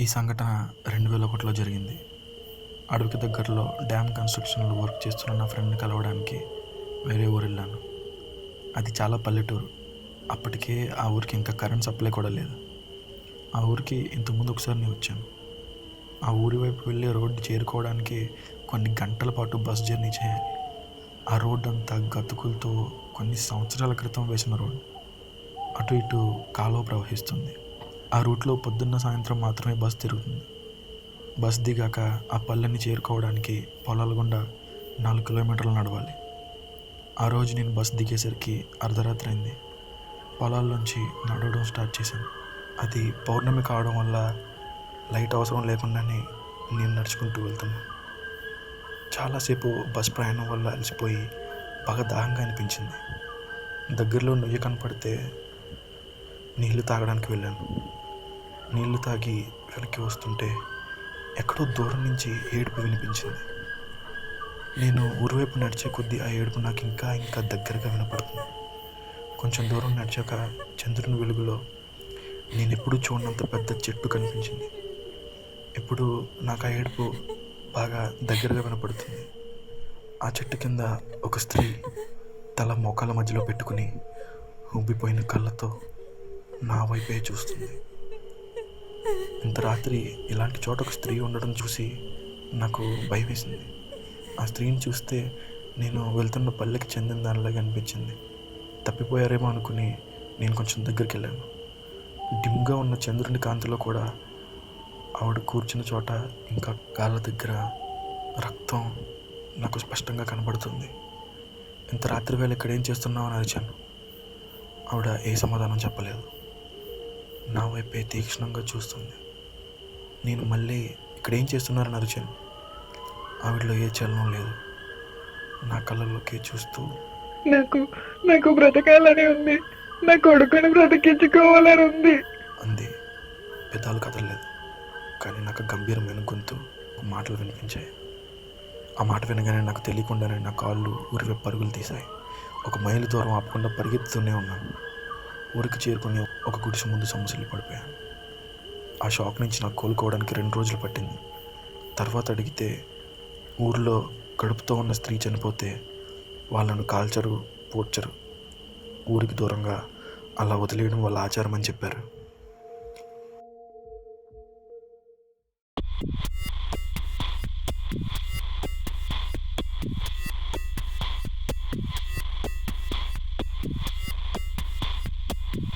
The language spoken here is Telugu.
ఈ సంఘటన రెండు వేల ఒకటిలో జరిగింది. అడవికి దగ్గరలో డ్యామ్ కన్స్ట్రక్షన్లో వర్క్ చేస్తున్న నా ఫ్రెండ్ని కలవడానికి వేరే ఊరు వెళ్ళాను అది చాలా పల్లెటూరు. అప్పటికే ఆ ఊరికి ఇంకా కరెంట్ సప్లై కూడా లేదు. ఆ ఊరికి ఇంతకుముందు ఒకసారి నేను వచ్చాను. ఆ ఊరి వైపు వెళ్ళే రోడ్డు చేరుకోవడానికి కొన్ని గంటల పాటు బస్ జర్నీ చేయాలి. ఆ రోడ్డు అంతా గతుకులతో కొన్ని సంవత్సరాల క్రితం వేసిన రోడ్డు. అటు ఇటు కాలువ ప్రవహిస్తుంది. ఆ రూట్లో పొద్దున్న సాయంత్రం మాత్రమే బస్ తిరుగుతుంది. బస్ దిగాక ఆ పల్లెని చేరుకోవడానికి పొలాల గుండా నాలుగు కిలోమీటర్లు నడవాలి. ఆ రోజు నేను బస్ దిగేసరికి అర్ధరాత్రి అయింది. పొలాల్లోంచి నడవడం స్టార్ట్ చేశాను. అది పౌర్ణమి కావడం వల్ల లైట్ అవసరం లేకుండానే నేను నడుచుకుంటూ వెళ్తున్నాను చాలాసేపు బస్ ప్రయాణం వల్ల అలసిపోయి బాగా దాహంగా అనిపించింది. దగ్గరలో నుయ్య కనపడితే నీళ్ళు తాగడానికి వెళ్ళాను. నీళ్ళు తాగి వెనక్కి వస్తుంటే ఎక్కడో దూరం నుంచి ఏడుపు వినిపించింది. నేను ఊరువైపు నడిచే కొద్దీ ఆ ఏడుపు నాకు ఇంకా ఇంకా దగ్గరగా వినపడుతుంది. కొంచెం దూరం నడిచాక చంద్రుని వెలుగులో నేను ఎప్పుడూ చూడనంత పెద్ద చెట్టు కనిపించింది. ఇప్పుడు నాకు ఆ ఏడుపు బాగా దగ్గరగా వినపడుతుంది. ఆ చెట్టు కింద ఒక స్త్రీ తల మోకాల మధ్యలో పెట్టుకుని ఉబ్బిపోయిన కళ్ళతో నా వైపే చూస్తుంది. ఇంత రాత్రి ఇలాంటి చోట ఒక స్త్రీ ఉండడం చూసి నాకు భయం వేసింది ఆ స్త్రీని చూస్తే నేను వెళ్తున్న పల్లెకి చెందిన దానిలాగా అనిపించింది. తప్పిపోయారేమో అనుకుని నేను కొంచెం దగ్గరికి వెళ్ళాను డిమ్గా ఉన్న చంద్రుని కాంతిలో కూడా ఆవిడ కూర్చున్న చోట ఇంకా కాళ్ళ దగ్గర రక్తం నాకు స్పష్టంగా కనబడుతుంది. ఇంత రాత్రి వేళ ఇక్కడ ఏం చేస్తున్నావు అని అరిచాను. ఆవిడ ఏ సమాధానం చెప్పలేదు. నా వైపే తీక్షణంగా చూస్తుంది. నేను మళ్ళీ ఇక్కడ ఏం చేస్తున్నారని అరిచాను ఆవిడలో ఏ చలనం లేదు. నా కళ్ళలోకి చూస్తూ నాకు నాకు బ్రతకాలని ఉంది. నా కొడుకుని బ్రతికించుకోవాలని ఉంది. అంది. పెదాలు కదలలేదు. కానీ నాకు గంభీరమైన గొంతు మాటలు వినిపించాయి. ఆ మాట వినగానే నాకు తెలియకుండానే నా కాళ్ళు ఊరివే పరుగులు తీశాయి. ఒక మైలు దూరం ఆపకుండా పరిగెత్తుతూనే ఉన్నాను. ఊరికి చేరుకుని ఒక గుడిసె ముందు సమస్యలు పడిపోయాను. ఆ షాక్ నుంచి నాకు కోలుకోవడానికి రెండు రోజులు పట్టింది. తర్వాత అడిగితే ఊర్లో కడుపుతో ఉన్న స్త్రీ చనిపోతే వాళ్ళను కాల్చరు పోడ్చరు. ఊరికి దూరంగా అలా వదిలేయడం వాళ్ళ ఆచారం అని చెప్పారు.